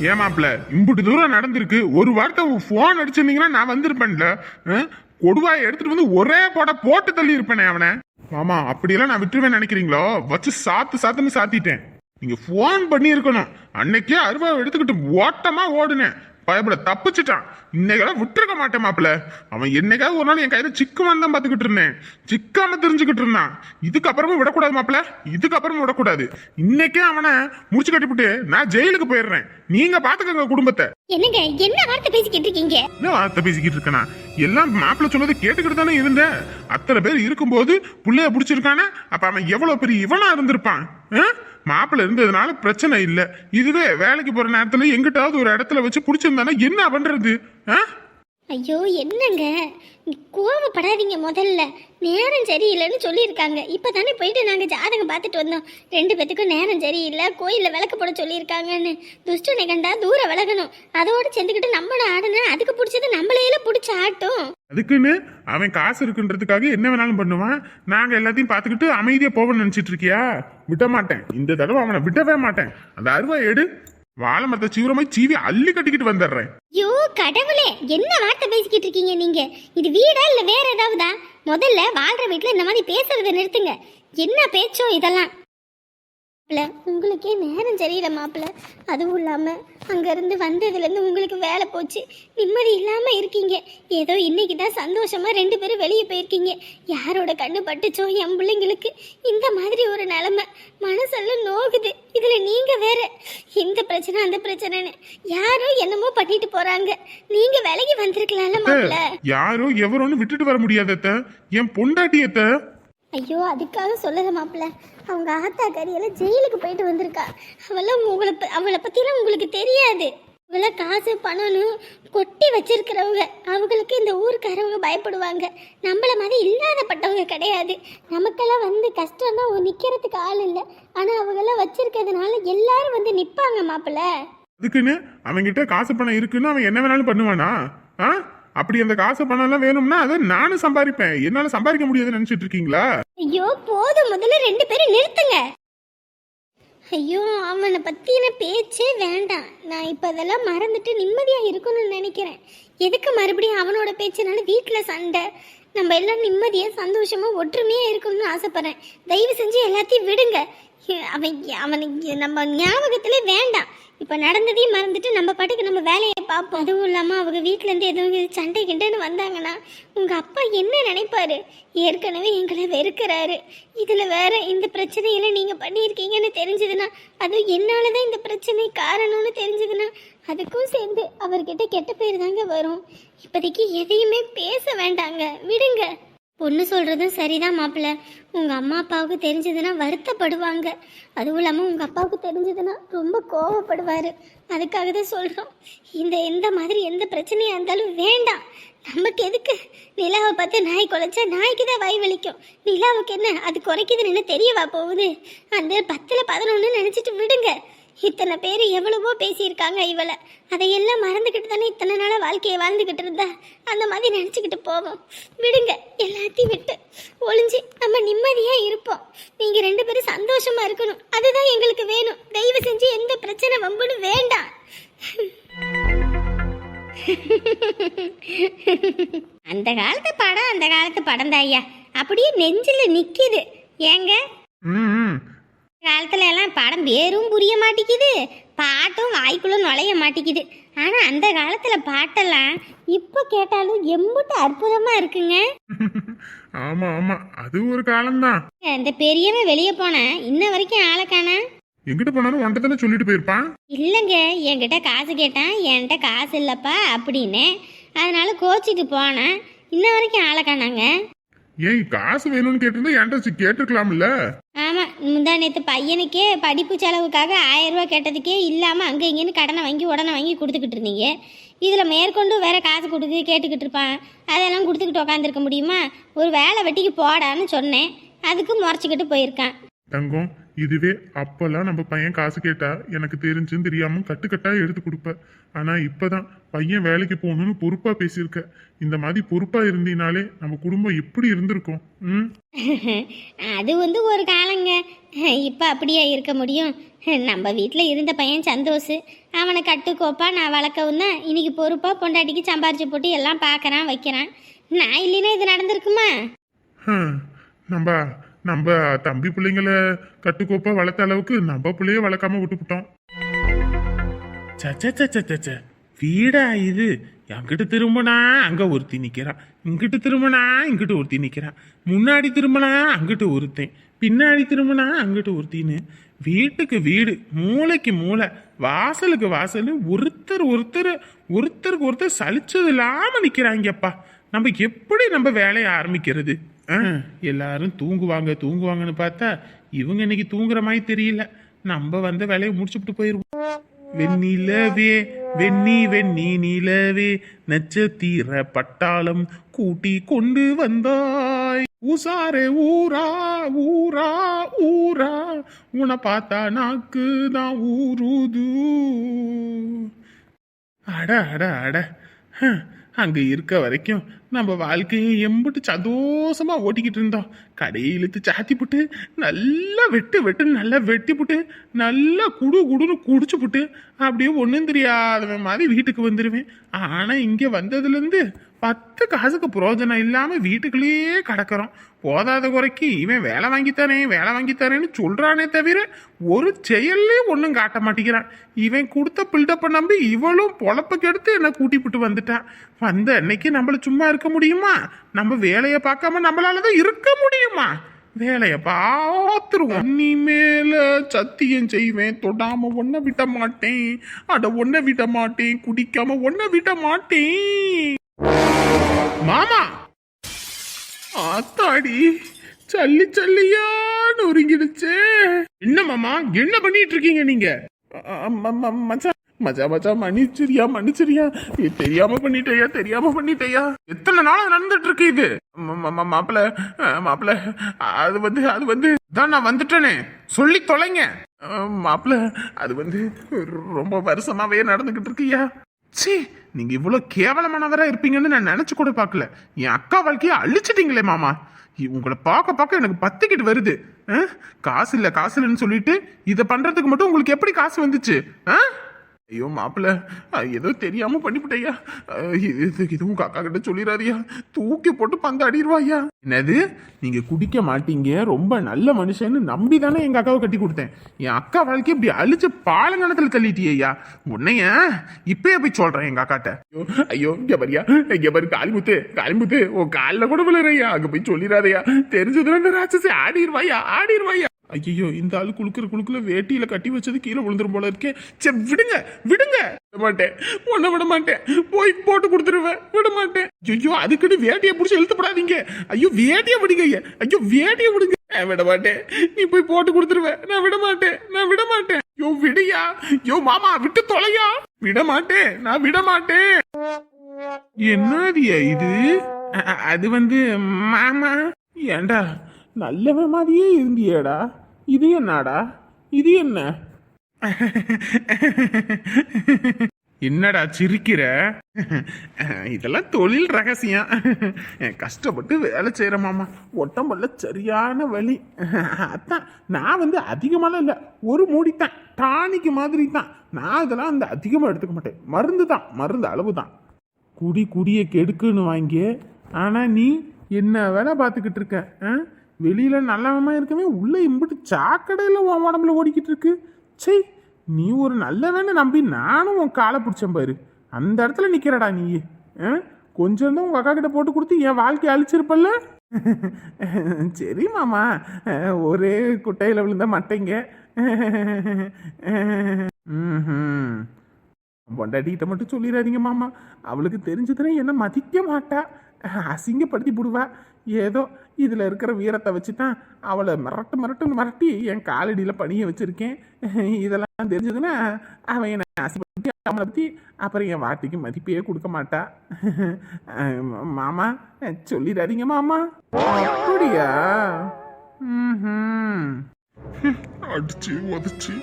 ஏமாப்ல இம்புட்டு தூரம் நடந்திருக்கு. ஒரு வார்த்தை ஃபோன் அடிச்சிருந்தீங்கன்னா நான் வந்திருப்பேன்ல. ஆ? கொடுவாயை எடுத்துட்டு வந்து ஒரே போட போட்டு தள்ளி இருப்பேனே அவனை. ஆமா அப்படியெல்லாம் நான் விட்டுருவேன் நினைக்கிறீங்களோ? வச்சு சாத்து சாத்துன்னு சாத்திட்டேன். நீங்க ஃபோன் பண்ணி இருக்கணும் அன்னைக்கே அருவாவை எடுத்துக்கிட்டு ஓட்டமா ஓடுனேன். பயப்பட தப்பிச்சிட்டான். இன்னைக்கெல்லாம் விட்டுருக்க மாட்டேன் மாப்பிள அவன் என்னைக்காவது ஒரு நாள் என் கையில சிக்குமான் தான் பாத்துக்கிட்டு இருந்தேன். சிக்காம தெரிஞ்சுக்கிட்டு இருந்தான். இதுக்கப்புறமும் விடக்கூடாது மாப்பிள இதுக்கப்புறமும் விடக்கூடாது. இன்னைக்கே அவனை முடிச்சு கட்டிவிட்டு நான் ஜெயிலுக்கு போயிடுறேன். நீங்க பாத்துக்கங்க குடும்பத்தை. என்னங்க என்ன வார்த்தை பேசிக்கிட்டு இருக்கீங்க? என்ன வார்த்தை பேசிக்கிட்டு இருக்கனா? எல்லாம் மாப்பிள்ள சொன்னதை கேட்டுக்கிட்டு தானே இருந்தேன் அத்தனை பேர் இருக்கும்போது புள்ளைய பிடிச்சிருக்கானே. அப்ப அவன் எவ்வளவு பெரிய இவனா இருந்திருப்பான்? மாப்பிள்ள இருந்ததுனால பிரச்சனை இல்லை இதுவே வேலைக்கு போகிற நேரத்தில் எங்கிட்டாவது ஒரு இடத்துல வச்சு பிடிச்சிருந்தானா என்ன பண்ணுறது ஆ? ஐயோ என்னங்க? கோவப்படாதீங்க முதல்ல. நேரம் சரியில்லைன்னு சொல்லியிருக்காங்க. இப்போ தானே போயிட்டு நாங்கள் ஜாதகம் பார்த்துட்டு வந்தோம். ரெண்டு பேத்துக்கும் நேரம் சரியில்லை. கோயிலில் விளக்கு போட சொல்லியிருக்காங்கன்னு. துஷ்டனை கண்டா தூரம் விலகணும். அதோடு சேர்ந்துக்கிட்டு நம்மளை ஆடுனா அதுக்கு பிடிச்சது நம்மளையில பிடிச்ச ஆட்டும். அதுக்குன்னு அவன் காசு இருக்குன்றதுக்காக என்ன வேணாலும் பண்ணுவான். நாங்கள் எல்லாத்தையும் பார்த்துக்கிட்டு அமைதியாக போவோம்னு நினச்சிட்டு இருக்கியா? விட மாட்டேன். இந்த தடவை அவனை விடவே மாட்டேன். அந்த அருவா எடு. வாழை மரத்தை சீவிரமாய் சீவி அள்ளி கட்டிக்கிட்டு வந்துடுறேன். ஐயோ கடவுளே என்ன வார்த்தை பேசிக்கிட்டு இருக்கீங்க நீங்க? இது வீடா இல்ல வேற ஏதாவதா? முதல்ல வாழ்ற வீட்டுல இந்த மாதிரி பேசுறதை நிறுத்துங்க. என்ன பேச்சோ இதெல்லாம். மாப்பிள, உங்களுக்கே நேரம் சரியில்லை மாப்பிள்ள அதுவும் இல்லாமல் அங்கேருந்து வந்ததுலேருந்து உங்களுக்கு வேலை போச்சு. நிம்மதி இல்லாமல் இருக்கீங்க. ஏதோ இன்னைக்கு தான் சந்தோஷமாக ரெண்டு பேரும் வெளியே போயிருக்கீங்க. யாரோட கண்ணு பட்டுச்சோ என் பிள்ளைங்களுக்கு? இந்த மாதிரி ஒரு நிலமை. மனசெல்லாம் நோகுது. இதில் நீங்கள் வேற. இந்த பிரச்சனை அந்த பிரச்சனைன்னு. யாரோ என்னமோ பண்ணிட்டு போகிறாங்க நீங்கள் விலகி வந்திருக்கலாம்ல மாப்பிள்ள யாரோ எவரோன்னு விட்டுட்டு வர முடியாதத்த என் பொண்டாட்டியத்த ஐயோ அதுக்காக சொல்லல மாப்பிள்ள அவங்க ஆத்தா கறியெல்லாம் ஜெயிலுக்கு போயிட்டு வந்திருக்கா. அவெல்லாம் உங்களை ப- அவளை பற்றிலாம் உங்களுக்கு தெரியாது. இவெல்லாம் காசு பணம்னு கொட்டி வச்சிருக்கிறவங்க. அவங்களுக்கு இந்த ஊருக்காரவங்க பயப்படுவாங்க. நம்மள மாதிரி இல்லாதப்பட்டவங்க கிடையாது. நமக்கெல்லாம் வந்து கஷ்டம்னா நிற்கிறதுக்கு ஆள் இல்லை. ஆனால் அவங்கெல்லாம் வச்சிருக்கிறதுனால எல்லாரும் வந்து நிற்பாங்க மாப்பிள்ள. அதுக்குன்னு அவன்கிட்ட காசு பணம் இருக்குன்னு அவன் என்ன வேணாலும் பண்ணுவானா? ஆ? அப்படி அந்த காசு பணம் எல்லாம் வேணும்னா அதை நானும் சம்பாதிப்பேன். என்னால சம்பாதிக்க முடியாதுன்னு நினைச்சிட்டு இருக்கீங்களா? ஐயோ போதும். முதல்ல ரெண்டு பேரும் நிறுத்துங்க. ஐயோ அவனை பத்தின பேச்சே வேண்டாம். நான் இப்ப அதெல்லாம் மறந்துட்டு நிம்மதியா இருக்கணும்னு நினைக்கிறேன். எதுக்கு மறுபடியும் அவனோட பேச்சுனால வீட்டுல சண்டை? நம்ம எல்லாம் நிம்மதியா சந்தோஷமா ஒற்றுமையா இருக்கணும்னு ஆசைப்படுறேன். தயவு செஞ்சு எல்லாத்தையும் விடுங்க. அவன் அவனுக்கு நம்ம ஞாபகத்திலே வேண்டாம். இப்போ நடந்ததையும் மறந்துட்டு நம்ம பாட்டுக்கு நம்ம வேலையை பார்ப்போம். அதுவும் இல்லாமல் அவங்க வீட்டிலேருந்து எதுவும் சண்டை கிண்டன்னு வந்தாங்கன்னா உங்கள் அப்பா என்ன நினைப்பாரு? ஏற்கனவே எங்களை வெறுக்கிறாரு. இதில் வேற இந்த பிரச்சனையில நீங்கள் பண்ணியிருக்கீங்கன்னு தெரிஞ்சதுன்னா அதுவும் என்னால் தான் இந்த பிரச்சனை காரணம்னு தெரிஞ்சதுன்னா அதுக்கும் சேர்ந்து அவர்கிட்ட கெட்ட பேர் தாங்க வரும். இப்போதைக்கு எதையுமே பேச வேண்டாங்க. விடுங்க. பொண்ணு சொல்கிறதும் சரிதான் மாப்பிள்ள. உங்கள் அம்மா அப்பாவுக்கு தெரிஞ்சதுன்னா வருத்தப்படுவாங்க. அதுவும் இல்லாமல் உங்கள் அப்பாவுக்கு தெரிஞ்சதுன்னா ரொம்ப கோவப்படுவார். அதுக்காக தான் சொல்கிறோம் இந்த எந்த மாதிரி எந்த பிரச்சனையாக இருந்தாலும் வேண்டாம். நமக்கு எதுக்கு? நிலாவை பார்த்து நாய் குலைச்சா நாய்க்கு தான் வாய் வலிக்கும். நிலாவுக்கு என்ன? அது குறைக்குதுன்னு என்ன தெரியவா போகுது? அந்த பத்தில் பதினொன்று நினச்சிட்டு விடுங்க. இத்தனை பேர் எவ்வளவோ பேசியிருக்காங்க இவளை. அதையெல்லாம் மறந்துக்கிட்டு தானே இத்தனை நாளாக வாழ்க்கையை வாழ்ந்துக்கிட்டு இருந்தா. அந்த மாதிரி நினச்சிக்கிட்டு போவோம். விடுங்க எல்லாத்தையும் விட்டு ஒளிஞ்சு நம்ம நிம்மதியாக இருப்போம். நீங்கள் ரெண்டு பேரும் சந்தோஷமா இருக்கணும். அதுதான் எங்களுக்கு வேணும். தயவு செஞ்சு எந்த பிரச்சனை வம்புன்னு வேண்டாம். அந்த காலத்து படம் அந்த காலத்து படம் தான் ஐயா. அப்படியே நெஞ்சில் நிற்கிது ஏங்க? காலத்துல எல்லாம் படம் பேரும் புரிய மாட்டேங்குது பாட்டும் வாய்க்குள்ள நுழைய மாட்டேங்குது ஆனா அந்த காலத்துல பாட்டெல்லாம் இப்போ கேட்டாலும் எம்புட்டு அற்புதமா இருக்குங்க. ஆமா ஆமா. அது ஒரு காலம்தான். இந்த பெரியவன் வெளியே போனேன் இன்ன வரைக்கும் ஆளை காணா? எங்கிட்ட போனாலும் தானே சொல்லிட்டு போயிருப்பான்? இல்லைங்க என்கிட்ட காசு கேட்டான் என்கிட்ட காசு இல்லைப்பா அப்படின்னு. அதனால கோச்சிட்டு போனேன் இன்ன வரைக்கும் ஆளை காணாங்க. ஏய் காசு வேணும்னு கேட்டிருந்தா என்கிட்ட கேட்டிருக்கலாம்ல. ஆமாம் முந்தா நேற்று பையனுக்கே படிப்பு செலவுக்காக ஆயிரம் ரூபாய் கேட்டதுக்கே இல்லாமல் அங்கே இங்கேன்னு கடனை வாங்கி உடனே வாங்கி கொடுத்துக்கிட்டு இருந்தீங்க. இதில் மேற்கொண்டு வேற காசு கொடுத்து கேட்டுக்கிட்டு இருப்பான். அதெல்லாம் கொடுத்துக்கிட்டு உட்காந்துருக்க முடியுமா? ஒரு வேலை வெட்டிக்கு போடான்னு சொன்னேன். அதுக்கு முறைச்சிக்கிட்டு போயிருக்கான். தங்கம் இதுவே அப்பெல்லாம் நம்ம பையன் காசு கேட்டா எனக்கு தெரிஞ்சுன்னு தெரியாம கட்டுக்கட்டா எடுத்து கொடுப்ப. ஆனா இப்பதான் பையன் வேலைக்கு போகணும்னு பொறுப்பா பேசியிருக்க. இந்த மாதிரி பொறுப்பா இருந்தீனாலே நம்ம குடும்பம் எப்படி இருந்திருக்கும். ம்? அது வந்து ஒரு காலங்க. இப்போ அப்படியே இருக்க முடியும்? நம்ம வீட்டில் இருந்த பையன் சந்தோஷ். அவனை கட்டுக்கோப்பா நான் வளர்க்கவும் தான். இன்னைக்கு பொறுப்பாக பொண்டாட்டிக்கு சம்பாரிச்சு போட்டு எல்லாம் பார்க்கறான் வைக்கிறான். நான் இல்லைன்னா இது நடந்திருக்குமா? நம்ம நம்ம தம்பி பிள்ளைங்கள கட்டுக்கோப்பா வளர்த்த அளவுக்கு நம்ம பிள்ளைய வளர்க்காம விட்டுப்புட்டோம். சச்ச வீடா இது? அங்கிட்டு திரும்பினா அங்க ஒருத்தி நிக்கிறான் இங்கிட்டு திரும்பினா இங்கிட்டு ஒருத்தி நிக்கிறான் முன்னாடி திரும்பினா அங்கிட்டு ஒருத்தன். பின்னாடி திரும்பினா அங்கிட்டு ஒருத்தின்னு. வீட்டுக்கு வீடு மூளைக்கு மூளை வாசலுக்கு வாசல் ஒருத்தர் ஒருத்தர் ஒருத்தருக்கு ஒருத்தர் சலிச்சது இல்லாம நிக்கிறாங்கப்பா. நம்ம எப்படி நம்ம வேலையை ஆரம்பிக்கிறது? எல்லாரும் தூங்குவாங்க தூங்குவாங்கன்னு பார்த்தா இவங்க இன்னைக்கு தூங்குற மாதிரி தெரியல. நம்ம வந்த வேலையை முடிச்சுட்டு போயிருவோம். வெண்ணிலவே வெண்ணி வெண்ணி நிலவே நட்சத்திர பட்டாளம் கூட்டி கொண்டு வந்தாய். ஊசாரே ஊரா ஊரா ஊரா. உன்னை பார்த்தா நாக்கு தான் ஊருது அட அட அட. அங்கே இருக்க வரைக்கும் நம்ம வாழ்க்கையை எம்பிட்டு சந்தோஷமா ஓட்டிக்கிட்டு இருந்தோம். கடையை இழுத்து சாத்தி புட்டு நல்லா வெட்டு வெட்டு நல்லா வெட்டி புட்டு நல்லா குடு குடுன்னு குடிச்சு புட்டு அப்படியே ஒன்றும் தெரியாதவன் மாதிரி வீட்டுக்கு வந்துடுவேன் ஆனால் இங்கே வந்ததுலேருந்து பத்து காசுக்கு பிரயோஜனம் இல்லாமல் வீட்டுக்குள்ளேயே கிடக்கிறோம். போதாத குறைக்கு இவன் வேலை வாங்கித்தரேன் வேலை வாங்கித்தரேன்னு சொல்கிறானே தவிர ஒரு செயல்லே ஒன்றும் காட்ட மாட்டேங்கிறான். இவன் கொடுத்த பில்டப்பை நம்பி இவளும் பொழப்புக்கு கெடுத்து என்னை கூட்டிப்பிட்டு வந்துட்டான். வந்த அன்னைக்கு நம்மள சும்மா இருக்க முடியுமா? நம்ம வேலையை பார்க்காம நம்மளால தான் இருக்க முடியுமா? வேலையை பார்த்துருவோம். நீ மேல சத்தியம் செய்வேன். தொடாம ஒன்ன விட மாட்டேன். அட ஒன்ன விட மாட்டேன். குடிக்காம ஒன்ன விட மாட்டேன். மாமா! ஆத்தாடி சல்லி சல்லியா நொறுங்கிடுச்சு. என்ன மாமா என்ன பண்ணிட்டு இருக்கீங்க நீங்க மச்சான் மச்சா மச்சா மன்னிச்சிரியா மன்னிச்சிரியா. தெரியாம பண்ணிட்டையா தெரியாம பண்ணிட்டையா? எத்தனை நாள் நடந்துட்டு இருக்கு இது மாப்பிள அஹ், மாப்பிள அது வந்து அது வந்து தான் நான் வந்துட்டேனே. சொல்லி தொலைங்க. மாப்பிள அது வந்து ரொம்ப வருஷமாவே நடந்துகிட்டு இருக்கியா சீ நீங்கள் இவ்வளோ கேவலமானவராக இருப்பீங்கன்னு நான் நினச்சி கூட பார்க்கல என் அக்கா வாழ்க்கையை அழிச்சிட்டிங்களே மாமா உங்களை பார்க்க பார்க்க எனக்கு பத்திக்கிட்டு வருது ஆ? காசு இல்லை காசு இல்லைன்னு சொல்லிட்டு இதை பண்ணுறதுக்கு மட்டும் உங்களுக்கு எப்படி காசு வந்துச்சு ஆ? ஐயோ மாப்பிள்ள ஏதோ தெரியாம பண்ணிவிட்டையா இது இதுவும் காக்கா கிட்ட சொல்லிடாதியா தூக்கி போட்டு பந்து அடிடுவாயா என்னது? நீங்க குடிக்க மாட்டீங்க. ரொம்ப நல்ல மனுஷன்னு நம்பி தானே எங்க அக்காவை கட்டி கொடுத்தேன். என் அக்கா வாழ்க்கை இப்படி அழிச்சு பாலங்கணத்துல தள்ளிட்டியா உன்னைய? இப்பயே போய் சொல்றேன் எங்க அக்காட்ட. ஐயோ ஐயோ இங்க பாரியா இங்க பாரு காளிமுத்து காளிமுத்து உன் காலில் கூட விழுறையா அங்க போய் சொல்லிடாதையா தெரிஞ்சதுல இந்த ராட்சசி ஆடிடுவாயா ஆடிடுவாயா ஐயோ இந்த ஆளு குளுக்குற குளுக்குல வேட்டியில கட்டி வச்சது கீழே விழுந்துரும் போல இருக்கே. சரி விடுங்க விடுங்க. விட மாட்டேன். ஒன்ன விட மாட்டேன். போய் போட்டு கொடுத்துருவேன். விட மாட்டேன். ஐயோ அதுக்குன்னு வேட்டியை பிடிச்சி இழுத்துப்படாதீங்க ஐயோ வேட்டியை விடுங்க ஐயா. ஐயோ வேட்டியை விடுங்க. நான் விட மாட்டேன். நீ போய் போட்டு கொடுத்துருவேன். நான் விட மாட்டேன். நான் விட மாட்டேன். யோ விடியா. யோ மாமா விட்டு தொலையா. விட மாட்டேன். நான் விட மாட்டேன். என்னதியா இது? அது வந்து மாமா. ஏண்டா நல்லவன் மாதிரியே இருந்தியேடா. இது என்னடா? இது என்ன? என்னடா சிரிக்கிற? இதெல்லாம் தொழில் ரகசியம். கஷ்டப்பட்டு வேலை செய்கிற மாமா. ஒட்டம்பல்ல சரியான வலி. அதான் நான் வந்து அதிகமாலாம் இல்லை. ஒரு மூடி தான் டானிக்கு மாதிரி தான் நான் இதெல்லாம் அந்த அதிகமாக எடுத்துக்க மாட்டேன். மருந்து தான். மருந்து அளவு தான் குடி குடியை கெடுக்குன்னு வாங்கி ஆனால் நீ என்ன வேலை பார்த்துக்கிட்டு இருக்க ஆ? வெளியில நல்லவமா இருக்கவே உள்ள இம்பிட்டு சாக்கடையில் உன் உடம்புல ஓடிக்கிட்டு இருக்கு சே நீ ஒரு நல்லவன்னு நம்பி நானும் உன் காலை பிடிச்சேன் பாரு. அந்த இடத்துல நிக்கிறடா நீ ஆ? கொஞ்சம் தான் உங்க அக்கா கிட்ட போட்டு கொடுத்து என் வாழ்க்கையை அழிச்சிருப்பல்ல? சரி மாமா. ஒரே குட்டையில் விழுந்த மட்டைங்க. ம்ஹும். பொண்டாட்டிகிட்ட மட்டும் சொல்லிடாதீங்க மாமா. அவளுக்கு தெரிஞ்சதுன்னா என்ன மதிக்க மாட்டா. அசிங்கப்படுத்தி போடுவா. ஏதோ இதில் இருக்கிற வீரத்தை வச்சு தான் அவளை மிரட்டு மிரட்டுன்னு மிரட்டி என் காலடியில் பணியை வச்சுருக்கேன். இதெல்லாம் தெரிஞ்சதுன்னா அவன் என்னை அசிங்கப்படுத்தி அவளை பற்றி அப்புறம் என் வாட்டிக்கு மதிப்பே கொடுக்க மாட்டா. மாமா சொல்லிடாதீங்க மாமா. அப்படியா? ம் அடிச்சு உதச்சு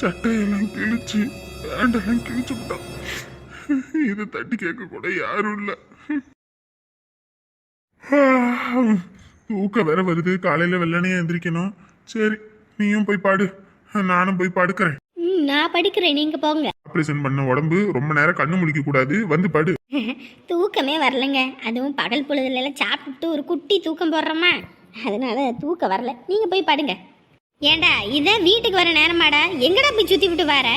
சட்டையெல்லாம் கிழிச்சு பேண்டெல்லாம் கிழிச்சு விட்டான் இதை தட்டி கேட்க கூட யாரும் இல்லை. தூக்கம் வேற வருது. காலையில வெள்ளனே எந்திரிக்கணும். சரி நீயும் போய் பாடு. நானும் போய் படுக்கிறேன். நான் படிக்கிறேன். நீங்க போங்க. ஆப்ரேஷன் பண்ண உடம்பு ரொம்ப நேரம் கண்ணு முழிக்க கூடாது. வந்து படு. தூக்கமே வரலங்க. அதுவும் பகல் பொழுதுல எல்லாம் சாப்பிட்டு ஒரு குட்டி தூக்கம் போடுறோமா? அதனால தூக்கம் வரல. நீங்க போய் படுங்க. ஏண்டா இதான் வீட்டுக்கு வர நேரமாடா? எங்கடா போய் சுத்தி விட்டு வர?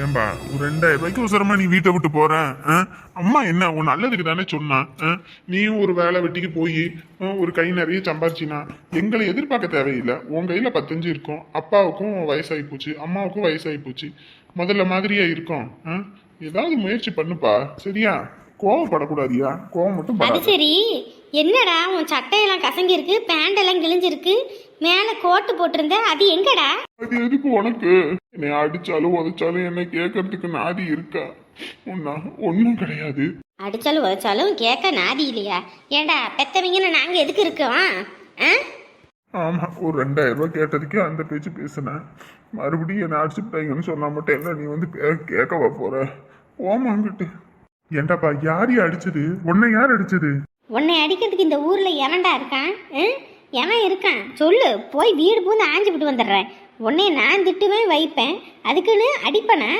ஏன்பா ஒரு ரெண்டாயிரம் ரூபாய்க்கு உசரமா நீ வீட்டை விட்டு போற? அம்மா என்ன உன் நல்லதுக்கு தானே சொன்னான்? நீயும் ஒரு வேலை வெட்டிக்கு போய் ஒரு கை நிறைய சம்பாரிச்சினா எங்களை எதிர்பார்க்க தேவையில்லை. உன் கையில பத்தஞ்சு இருக்கும். அப்பாவுக்கும் வயசாகி போச்சு அம்மாவுக்கும் வயசாகி போச்சு. முதல்ல மாதிரியா இருக்கும்? ஏதாவது முயற்சி பண்ணுப்பா சரியா? கோவப்படக்கூடாதியா? கோவம் மட்டும் அது சரி. என்னடா உன் சட்டையெல்லாம் கசங்கி இருக்கு பேண்ட் எல்லாம் கிழிஞ்சிருக்கு? மேல கோட்டு போட்டிருந்த அது எங்கடா? அது எதுக்கு உனக்கு? என்னை அடிச்சாலும் உதைச்சாலும் என்ன கேட்கறதுக்கு நாதி இருக்கா? ஒன்னா ஒன்றும் கிடையாது. அடிச்சாலும் உதைச்சாலும் கேட்க நாதி இல்லையா? ஏண்டா பெத்தவங்கன்னு நாங்க எதுக்கு இருக்கோம்? ஆ? ஆமா ஒரு ரெண்டாயிரம் ரூபாய் கேட்டதுக்கே அந்த பேச்சு பேசினேன். மறுபடியும் என்ன அடிச்சுட்டாங்கன்னு சொன்னா மட்டும் என்ன நீ வந்து பே- கேட்கவா போற? ஓமாங்கிட்டு ஏண்டாப்பா யார் அடிச்சது? உன்னை யார் அடிச்சது? உன்னை அடிக்கிறதுக்கு இந்த ஊர்ல எவன்டா இருக்கான்? ஆ? எவன் இருக்கான்? சொல்லு போய் வீடு பூந்து ஆஞ்சு விட்டு வந்துடுறேன். உன்னை நான் திட்டுவேன் வைப்பேன். அதுக்குன்னு அடிப்பனா?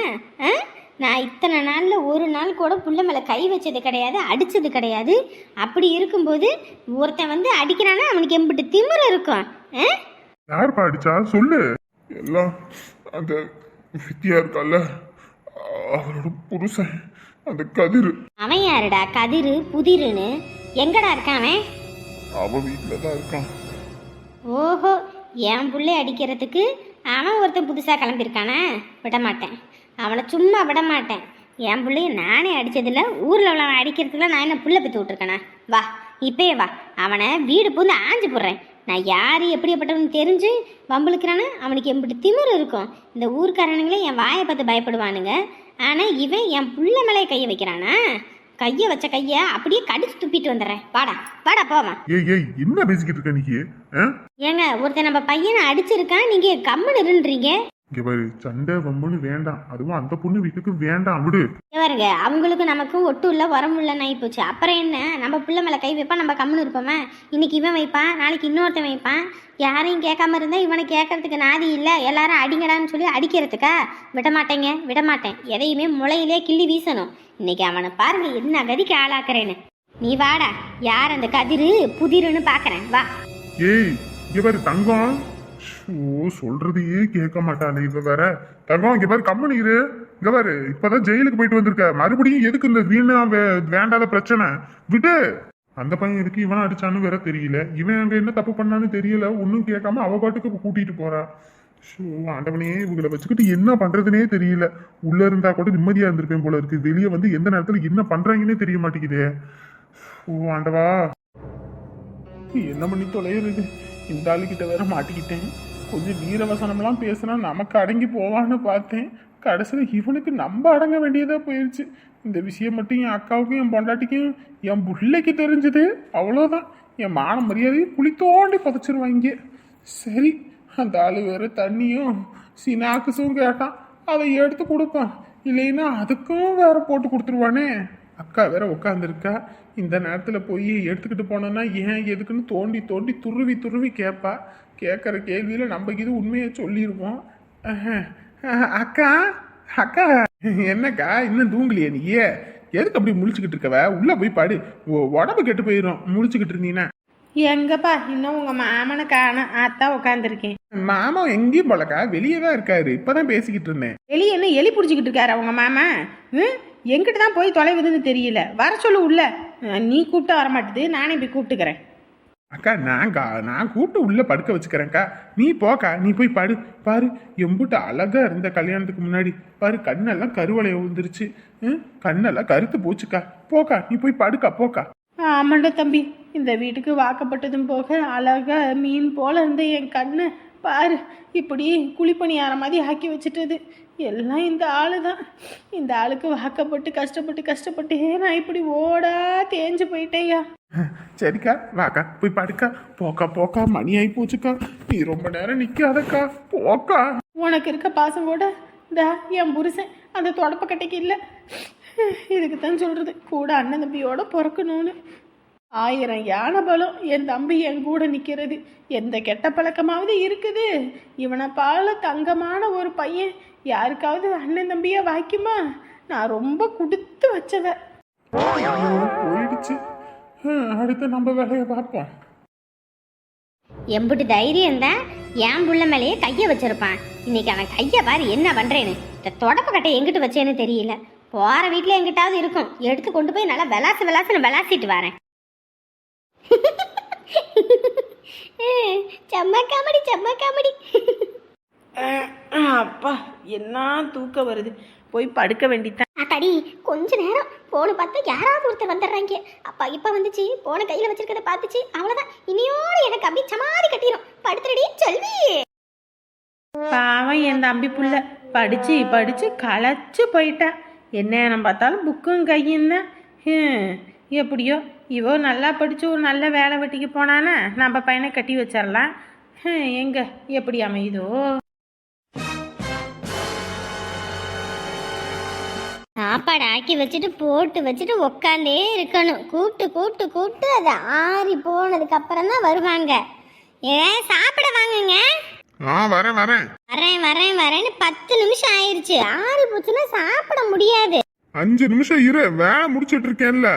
ஆ? நான் இத்தனை நாளில் ஒரு நாள் கூட புள்ள மேலே கை வச்சது கிடையாது அடித்தது கிடையாது. அப்படி இருக்கும்போது ஒருத்தன் வந்து அடிக்கிறானா? அவனுக்கு எம்பிட்டு திமிரு இருக்கும்? யார்ப்பா அடிச்சா? சொல்லு. எல்லாம் அந்த வித்தியா இருக்கால அவரோட புருஷன் அந்த கதிர். அவன் யாருடா? கதிரு புதிருன்னு. எங்கடா இருக்கான் அவன்? அவன் வீட்டில் தான் இருக்கான். ஓஹோ என் புள்ளை அடிக்கிறதுக்கு அவன் ஒருத்தன் புதுசாக கிளம்பியிருக்கானே? விட மாட்டேன் அவனை சும்மா விட மாட்டேன் என் பிள்ளைய நானே அடித்ததில்ல ஊரில் உள்ளவன் அடிக்கிறதுக்குள்ள நான் என்ன புள்ள பெற்று விட்ருக்கேனா வா இப்பயே வா. அவனை வீடு பூந்து ஆஞ்சு போடுறேன். நான் யார் எப்படிப்பட்டவன் தெரிஞ்சு வம்பளுக்கிறானு அவனுக்கு எப்படி திமிர் இருக்கும்? இந்த ஊர்க்காரனுங்களே என் வாயை பார்த்து பயப்படுவானுங்க. ஆனால் இவன் என் புள்ள மேலே கையை வைக்கிறானா? கையை வச்ச கையை அப்படியே கடிச்சு துப்பிட்டு வந்துடுறேன். வாடா வாடா போவான் ஏய் ஏய் என்ன பேசிக்கிட்டு இருக்க நீ? ஏங்க ஒருத்தன் நம்ம பையனை அடிச்சிருக்கான் நீங்க கம்முன்னு இருன்றீங்க. இங்க பாரு சண்டை வம்புன்னு வேண்டாம். அதுவும் அந்த பொண்ணு வீட்டுக்கு வேண்டாம். விடு. பாருங்க அவங்களுக்கு நமக்கும் ஒட்டு இல்ல உரம் இல்ல போச்சு. அப்புறம் என்ன? நம்ம பிள்ளை மேலே கை வைப்பான் நம்ம கம்முன்னு இருப்போமே? இன்னைக்கு இவன் வைப்பான் நாளைக்கு இன்னொருத்தன் வைப்பான். யாரையும் கேட்காம இருந்தா இவனை கேட்கறதுக்கு நாதி இல்ல. எல்லாரும் அடிங்கடான்னு சொல்லி அடிக்கிறதுக்கா? விட மாட்டேங்க எதையுமே முளையிலே கிள்ளி வீசணும். இன்னைக்கு அவனை பாருங்க என்ன கதிக்கு ஆளாக்குறேன்னு. நீ வாடா யார் அந்த கதிரு? புதிருன்னு பாக்குறேன். வா. ஏய் இவர் தங்கம். ஓ சொல்றதையே கேட்க மாட்டானே இவ வேற. தங்கம் இங்க பாரு கம்மனு இரு. இங்க பாரு இப்பதான் ஜெயிலுக்கு போயிட்டு வந்திருக்க. மறுபடியும் எதுக்கு இந்த வீணா வேண்டாத பிரச்சனை? விடு. அந்த பையன் எதுக்கு இவன் அடிச்சான்னு வேற தெரியல. இவன் அங்க என்ன தப்பு பண்ணான்னு தெரியல. ஒன்னும் கேட்காம அவ பாட்டுக்கு கூட்டிட்டு போறா. ஷோ ஆண்டவனே இவங்களை வச்சுக்கிட்டு என்ன பண்றதுனே தெரியல. உள்ள இருந்தா கூட நிம்மதியா இருந்திருப்பேன் போல இருக்கு. வெளியே வந்து எந்த நேரத்துல என்ன பண்றாங்கன்னே தெரிய மாட்டேங்குதே. ஓ ஆண்டவா. என்ன பண்ணி தொலைகிறது இந்த ஆளுகிட்ட வேற மாட்டிக்கிட்டேன். கொஞ்சம் வீரவசனம்லாம் பேசினா நமக்கு அடங்கி போவான்னு பார்த்தேன். கடைசியில் இவனுக்கு நம்ம அடங்க வேண்டியதாக போயிடுச்சு இந்த விஷயம் மட்டும் என் அக்காவுக்கும் என் பொண்டாட்டிக்கும் என் பிள்ளைக்கு தெரிஞ்சது. அவ்வளோதான் என் மான மரியாதையும் குழி தோண்டி புதைச்சிருவாங்க. சரி அந்த ஆள் வேறு தண்ணியும் சினாக்குஸும் கேட்டான். அதை எடுத்து கொடுப்பான். இல்லைன்னா அதுக்கும் வேறு போட்டு கொடுத்துருவானே. அக்கா வேற உட்காந்துருக்கா இந்த நேரத்தில் போய் எடுத்துக்கிட்டு போனோன்னா ஏன் எதுக்குன்னு தோண்டி தோண்டி துருவி துருவி கேட்பா கேட்குற கேள்வியில் நம்ம இது உண்மையை சொல்லிடுவோம் அக்கா அக்கா. என்னக்கா இன்னும் தூங்கலையே நீ? எதுக்கு அப்படி முழிச்சுக்கிட்டு இருக்கவ? உள்ள போய் பாடு. உடம்பு கெட்டு போயிடும் முழிச்சுக்கிட்டு இருந்தீங்கன்னா எங்கப்பா இன்னும் உங்க மாமனை காணோம். அதான் உட்காந்துருக்கேன் மாமா எங்கேயும் போலக்கா வெளியே தான் இருக்காரு. இப்பதான் பேசிக்கிட்டு இருந்தேன். வெளியே என்ன எலி பிடிச்சிக்கிட்டு இருக்காரு உங்க மாமா? ம்? எங்கிட்ட தான் போய் தொலைவுதுன்னு தெரியல. வர சொல்லு உள்ள. நீ கூப்பிட்டா வர மாட்டுது நானே போய் கூப்பிட்டுக்கிறேன். அக்கா நான்க்கா நான் கூப்பிட்டு உள்ளே படுக்க வச்சுக்கிறேன்க்கா. நீ போக்கா நீ போய் படு. பாரு எம்புட்டு அழகாக இருந்த கல்யாணத்துக்கு முன்னாடி. பாரு கண்ணெல்லாம் கருவளைய விழுந்துருச்சு. ம், கண்ணெல்லாம் கருத்து போச்சுக்கா. போக்கா நீ போய் படுக்கா போக்கா. ஆமாண்டா தம்பி. இந்த வீட்டுக்கு வாக்கப்பட்டதும் போக அழகா மீன் போல இருந்த என் கண்ணு பாரு. இப்படி குழிப்பணியார மாதிரி ஆக்கி வச்சுட்டது. எல்லாம் இந்த ஆளு தான் இந்த ஆளுக்கு வாக்கப்பட்டு கஷ்டப்பட்டு கஷ்டப்பட்டு நான் இப்படி ஓடா தேஞ்சு போயிட்டேயா? சரிக்கா வாக்கா போய் படுக்கா. போக்கா போக்கா மணி ஆகி போச்சுக்கா. நீ ரொம்ப நேரம் நிக்காதக்கா. போக்கா. உனக்கு இருக்க பாசம் கூட இந்த என் புருஷன் அந்த தொடப்பக்கட்டைக்கு இல்லை. இதுக்கு தான் சொல்கிறது கூட அண்ணன் தம்பியோட பிறக்கணும்னு. ஆயிரம் யானை பலம் என் தம்பி என் கூட நிற்கிறது எந்த கெட்ட பழக்கமாவது இருக்குது. இவனை பால தங்கமான ஒரு பையன் யாருக்காவது அண்ணன் தம்பியா வாய்க்குமா? நான் ரொம்ப கொடுத்து வச்சவ. ஐயோ, போயிடுச்சு ஹம், அடுத்து நம்ம வேலையை பார்ப்போம். எம்புட்டு தைரியம் தான் என் புள்ள மேலேயே கையை வச்சிருப்பான். இன்னைக்கு அவன் கையை பாரு என்ன பண்றேன்னு. இந்த தொடப்பு கட்டை எங்கிட்டு வச்சேன்னு தெரியல. போற வீட்ல எங்கிட்டாவது இருக்கும். எடுத்து கொண்டு போய் நல்லா விளாசு விளாசுன்னு விளாசிட்டு வரேன். செம்ம காமெடி செம்ம காமெடி. அப்பா என்ன தூக்கம் வருது? போய் படுக்க வேண்டித்தான். அத்தாடி கொஞ்ச நேரம். போன பார்த்தா யாராவது ஒருத்தர் வந்துடுறாங்க. அப்பா இப்ப வந்துச்சு. போன கையில வச்சிருக்கத பார்த்துச்சு. அவ்வளவுதான். இனியோடு எனக்கு அப்படியே சமாதி கட்டிடும் படுத்துறடி செல்வி. பாவம் என் தம்பி புள்ள. படிச்சு படிச்சு களைச்சு போயிட்டான் என்ன பார்த்தாலும் புக்கும் கையும் தான். எப்படியோ? இவோ நல்லா படிச்சு ஒரு நல்ல வேலை வெட்டிக்கு போனானா? நம்ம பையனை கட்டி வச்சிடலாம். எங்க? எப்படி அமையுதோ? சாப்பாடு ஆக்கி வச்சுட்டு போட்டு வச்சுட்டு உக்காந்தே இருக்கணும். கூப்பிட்டு கூப்பிட்டு கூப்பிட்டு அது ஆறி போனதுக்கு அப்புறம் தான் வருவாங்க. ஏ சாப்பிட வாங்குங்க. ஆ வரேன் வரேன். வரேன் வரேன் வரேன்னு பத்து நிமிஷம் ஆயிருச்சு. ஆறி போச்சுன்னா சாப்பிட முடியாது. அஞ்சு நிமிஷம் இரு வேலை முடிச்சிட்டு இருக்கேன்ல.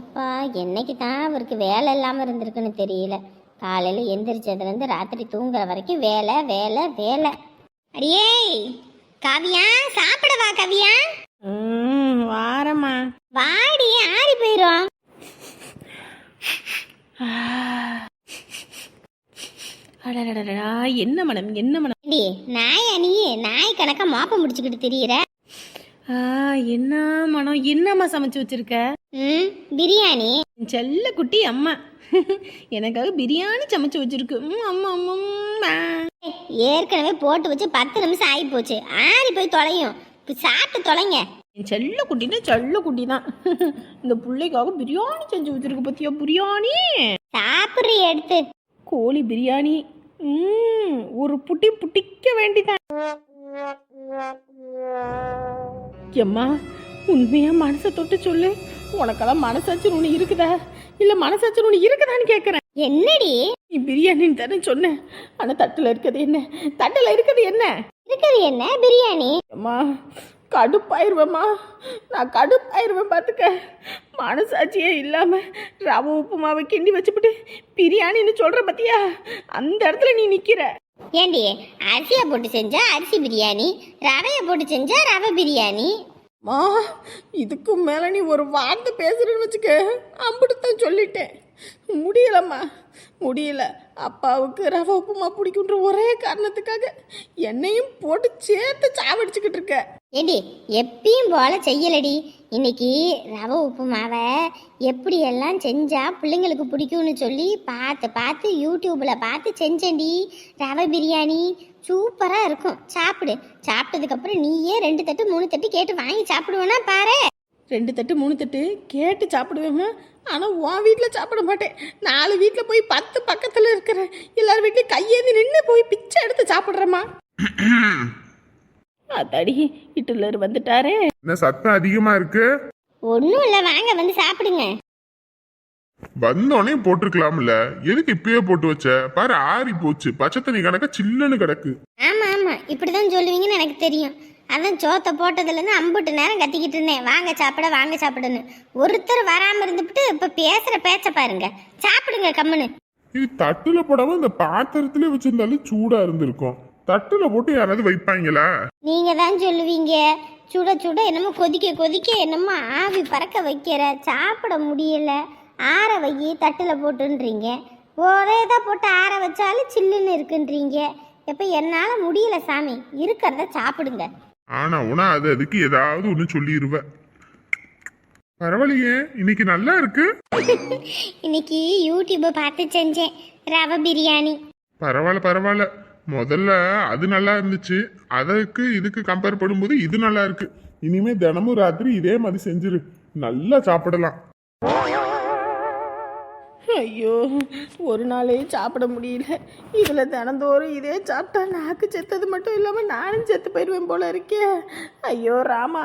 அப்பா என்னைக்கு தான் அவருக்கு வேலை இல்லாமல் இருந்திருக்குன்னு தெரியல. காலையில் எந்திரிச்சதுலேருந்து ராத்திரி தூங்குற வரைக்கும் வேலை வேலை வேலை. அடியே கவியா சாப்பிட வா கவியா? வாரம்மா. வாடி ஆறி போயிரும் அடடடடா என்ன மனம் என்ன மனம்? ஏண்டி நாயா நீ? நாய் கணக்கா மாப்ப முடிச்சுக்கிட்டு திரியிற? ஆ என்ன மனம் என்னம்மா சமைச்சு வச்சிருக்க? ம் பிரியாணி. செல்ல குட்டி அம்மா. எனக்காக பிரியாணி சமைச்சு வச்சிருக்கு. ம், அம்மா அம்மா. அம்மா. ஏற்கனவே போட்டு வச்சு பத்து நிமிஷம் ஆகி போச்சு ஆறி போய் தொலையும். இப்ப சாப்பிட்டு தொலைங்க. என் செல்ல குட்டினா செல்ல குட்டி தான் இந்த பிள்ளைக்காக பிரியாணி செஞ்சு வச்சிருக்கு பத்தியா? பிரியாணி. சாப்பிட்றி எடுத்து. கோழி பிரியாணி. ம் ஒரு புட்டி புட்டிக்க வேண்டிதான். எம்மா உண்மையா மனசை தொட்டு சொல்லு. உனக்கெல்லாம் மனசாச்சு ஒன்று இருக்குதா? இல்லை மனசாச்சு ஒன்று இருக்குதான்னு கேட்குறேன் என்னடி? நீ பிரியாணின்னு தானே சொன்னேன் ஆனால் தட்டில் இருக்கிறது என்ன? தட்டில் இருக்கிறது என்ன? இருக்குது என்ன? பிரியாணி. அம்மா கடுப்பாயிருவேம்மா. நான் கடுப்பாயிருவேன் பார்த்துக்க மனசாட்சியே இல்லாமல் ரவை உப்புமாவை கிண்டி வச்சுப்புட்டு பிரியாணின்னு சொல்கிற பத்தியா? அந்த இடத்துல நீ நிற்கிற ஏண்டி அரிசியை போட்டு செஞ்சா அரிசி பிரியாணி ரவையை போட்டு செஞ்சா ரவை பிரியாணி? மா இதுக்கும் மேலே நீ ஒரு வார்த்தை பேசுறேன்னு வச்சுக்க. அம்பிடுத்தான் சொல்லிட்டேன். முடியலம்மா. முடியல. அப்பாவுக்கு ரவை உப்புமா பிடிக்குன்ற ஒரே காரணத்துக்காக என்னையும் போட்டு சேர்த்து சாவடிச்சுக்கிட்டு இருக்க. ஏண்டி எப்பயும் போல செய்யலடி. இன்னைக்கு ரவை உப்புமாவை எப்படியெல்லாம் செஞ்சா பிள்ளைங்களுக்கு பிடிக்கும்னு சொல்லி பார்த்து பார்த்து யூடியூப்பில் பார்த்து செஞ்சேன்டி. ரவை பிரியாணி சூப்பராக இருக்கும். சாப்பிடு. சாப்பிட்டதுக்கப்புறம் நீயே ரெண்டு தட்டு மூணு தட்டு கேட்டு வாங்கி சாப்பிடுவேன்னா பாரு. ரெண்டு தட்டு மூணு தட்டு கேட்டு சாப்பிடுவேம்மா. ஆனால் உன் வீட்டில் சாப்பிட மாட்டேன். நாலு வீட்டில் போய் பத்து பக்கத்தில் இருக்கிற எல்லார் வீட்லையும் கையேந்தி நின்று போய் பிச்சை எடுத்து சாப்பிட்றேம்மா. அத்தாடி இட்டுலர் வந்துட்டாரே. என்ன சத்தம் அதிகமா இருக்கு? ஒன்றும் இல்லை வாங்க வந்து சாப்பிடுங்க. வந்தோடனே போட்டிருக்கலாம்ல. எதுக்கு இப்பயே போட்டு வச்ச? பாரு ஆறி போச்சு பச்சை தண்ணி கணக்கா சில்லுன்னு கிடக்கு. ஆமாம் ஆமாம் இப்படி தான் சொல்லுவீங்கன்னு எனக்கு தெரியும். அதான் சோத்தை போட்டதுலேருந்து அம்புட்டு நேரம் கத்திக்கிட்டு இருந்தேன். வாங்க சாப்பிட வாங்க சாப்பிடுன்னு. ஒருத்தர் வராமல் இருந்துவிட்டு இப்போ பேசுகிற பேச்ச பாருங்க. சாப்பிடுங்க கம்முன்னு. இது தட்டுல போடாம இந்த பாத்திரத்திலே வச்சிருந்தாலும் சூடா இருந்திருக்கும். தட்டுல போட்டு யாராவது வைப்பாங்களா? நீங்கள் தான் சொல்லுவீங்க. சுட சுட என்னமோ கொதிக்க கொதிக்க என்னமோ ஆவி பறக்க வைக்கிற. சாப்பிட முடியல. ஆற வை தட்டில் போட்டுன்றீங்க. ஒரே தான் போட்டு ஆற வச்சாலும் சில்லுன்னு இருக்குன்றீங்க. எப்போ என்னால் முடியல சாமி. இருக்கிறத சாப்பிடுங்க. ஆனா உனா அது அதுக்கு ஏதாவது ஒண்ணு சொல்லிடுவ பரவாயில்லையே இன்னைக்கு நல்லா இருக்கு? இன்னைக்கு யூடியூப்பை பார்த்து செஞ்சேன் ரவை பிரியாணி. பரவாயில்ல பரவாயில்ல. முதல்ல அது நல்லா இருந்துச்சு. அதுக்கு இதுக்கு கம்பேர் பண்ணும்போது இது நல்லா இருக்கு. இனிமே தினமும் ராத்திரி இதே மாதிரி செஞ்சிரு. நல்லா சாப்பிடலாம். ஐயோ ஒரு நாளே சாப்பிட முடியல. இதில் தினந்தோறும் இதே சாப்பிட்டா நாக்கு செத்தது மட்டும் இல்லாமல் நானும் செத்து போயிடுவேன் போல இருக்கே. ஐயோ ராமா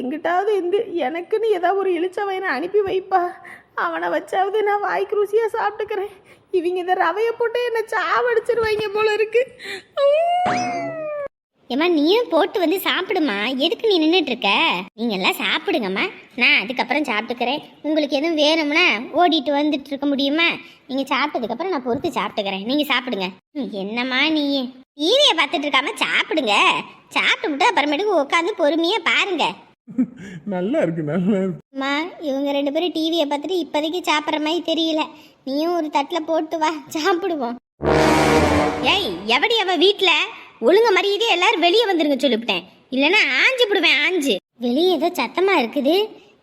எங்கிட்டாவது இந்த எனக்குன்னு ஏதாவது ஒரு இழிச்சவனை அனுப்பி வைப்பா. அவனை வச்சாவது நான் வாய்க்கு ருசியாக சாப்பிட்டுக்கிறேன். இவங்க இந்த ரவையை போட்டு என்னை சாவடிச்சிருவாங்க போல இருக்கு. ஏம்மா நீயும் போட்டு வந்து சாப்பிடுமா? எதுக்கு நீ நின்றுட்டு இருக்க நீங்க எல்லாம் சாப்பிடுங்கம்மா. நான் அதுக்கப்புறம் சாப்பிட்டுக்கிறேன். உங்களுக்கு எதுவும் வேணும்னா ஓடிட்டு வந்துட்டு இருக்க முடியுமா? நீங்க சாப்பிட்டதுக்கப்புறம் நான் பொறுத்து சாப்பிட்டுக்கிறேன். நீங்க சாப்பிடுங்க. என்னம்மா நீ? டிவியை பார்த்துட்டு இருக்காம சாப்பிடுங்க. சாப்பிட்டு அப்புறமேட்டுக்கு உட்காந்து பொறுமையா பாருங்க. நல்லா இருக்கு நல்லா இருக்கு. அம்மா இவங்க ரெண்டு பேரும் டிவியை பார்த்துட்டு இப்போதைக்கு சாப்பிட்ற மாதிரி தெரியல. நீயும் ஒரு தட்டில் போட்டு வா சாப்பிடுவோம். ஏய் எவடி அவ வீட்டில்? ஒழுங்க மரியாதையே எல்லாரும் வெளியே வந்துருங்க சொல்லிவிட்டேன். இல்லைன்னா ஆஞ்சு விடுவேன் ஆஞ்சு. வெளியே ஏதோ சத்தமா இருக்குது.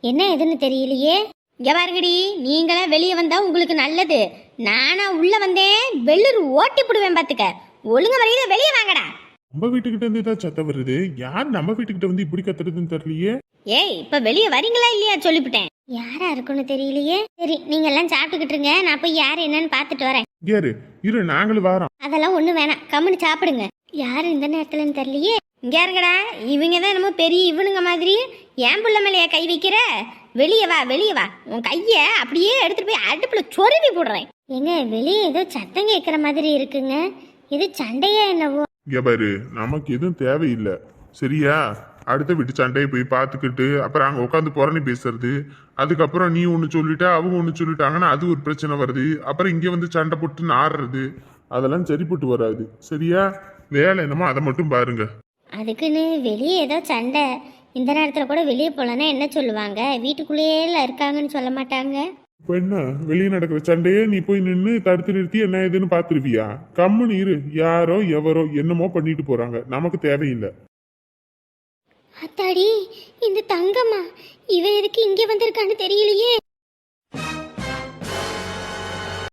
என்ன எதுன்னு தெரியலையே. இங்க பாருங்கடி நீங்களா வெளியே வந்தா உங்களுக்கு நல்லது. நானா உள்ள வந்தேன் வெள்ளூர் ஓட்டி போடுவேன் பாத்துக்க. ஒழுங்க மரியாதை வெளியே வாங்கடா. நம்ம வீட்டுக்கிட்ட இருந்து தான் சத்தம் வருது? யார் நம்ம வீட்டுக்கிட்ட வந்து இப்படி கத்துறதுன்னு தெரியலையே. ஏய் இப்ப வெளியே வரீங்களா இல்லையா சொல்லிவிட்டேன். யாரா இருக்குன்னு தெரியலையே. சரி நீங்க எல்லாம் சாப்பிட்டுக்கிட்டு இருங்க. நான் போய் யார் என்னன்னு பார்த்துட்டு வரேன். யாரு இரு நாங்களும் வாரோம். அதெல்லாம் ஒண்ணும் வேணாம். கம்முன்னு சாப்பிடுங்க. யாரு இந்த நேரத்துலன்னு தெரியலையே. இங்க இருங்கடா இவங்க தான் என்னமோ பெரிய இவனுங்க மாதிரி. ஏன் புள்ள மேலையா கை வைக்கிற? வெளியே வா வெளியே வா. உன் கைய அப்படியே எடுத்துட்டு போய் அடுப்புல சொருவி போடுறேன். எங்க வெளியே ஏதோ சத்தம் கேட்குற மாதிரி இருக்குங்க. இது சண்டையா என்னவோ? இங்க பாரு நமக்கு எதுவும் தேவையில்லை. சரியா? அடுத்த வீட்டு சண்டையை போய் பார்த்துக்கிட்டு அப்புறம் அங்கே உட்காந்து புறணி பேசுறது. அதுக்கப்புறம் நீ ஒன்று சொல்லிட்டா அவங்க ஒன்று சொல்லிட்டாங்கன்னா அது ஒரு பிரச்சனை வருது. அப்புறம் இங்கே வந்து சண்டை போட்டு நாடுறது அதெல்லாம் சரிப்பட்டு வராது. சரியா? வேலை என்னமோ அதை மட்டும் பாருங்க. அதுக்குன்னு வெளியே ஏதோ சண்டை. இந்த நேரத்தில் கூட வெளியே போகலன்னா என்ன சொல்லுவாங்க? வீட்டுக்குள்ளேயே இருக்காங்கன்னு சொல்ல மாட்டாங்க. இப்போ என்ன? வெளியே நடக்கிற சண்டையே நீ போய் நின்று தடுத்து நிறுத்தி என்ன ஏதுன்னு பார்த்துருவியா? கம்முன்னு இரு. யாரோ எவரோ என்னமோ பண்ணிட்டு போறாங்க. நமக்கு தேவையில்லை. அத்தாடி இந்த தங்கம்மா இவ எதுக்கு இங்கே வந்திருக்கான்னு தெரியலையே.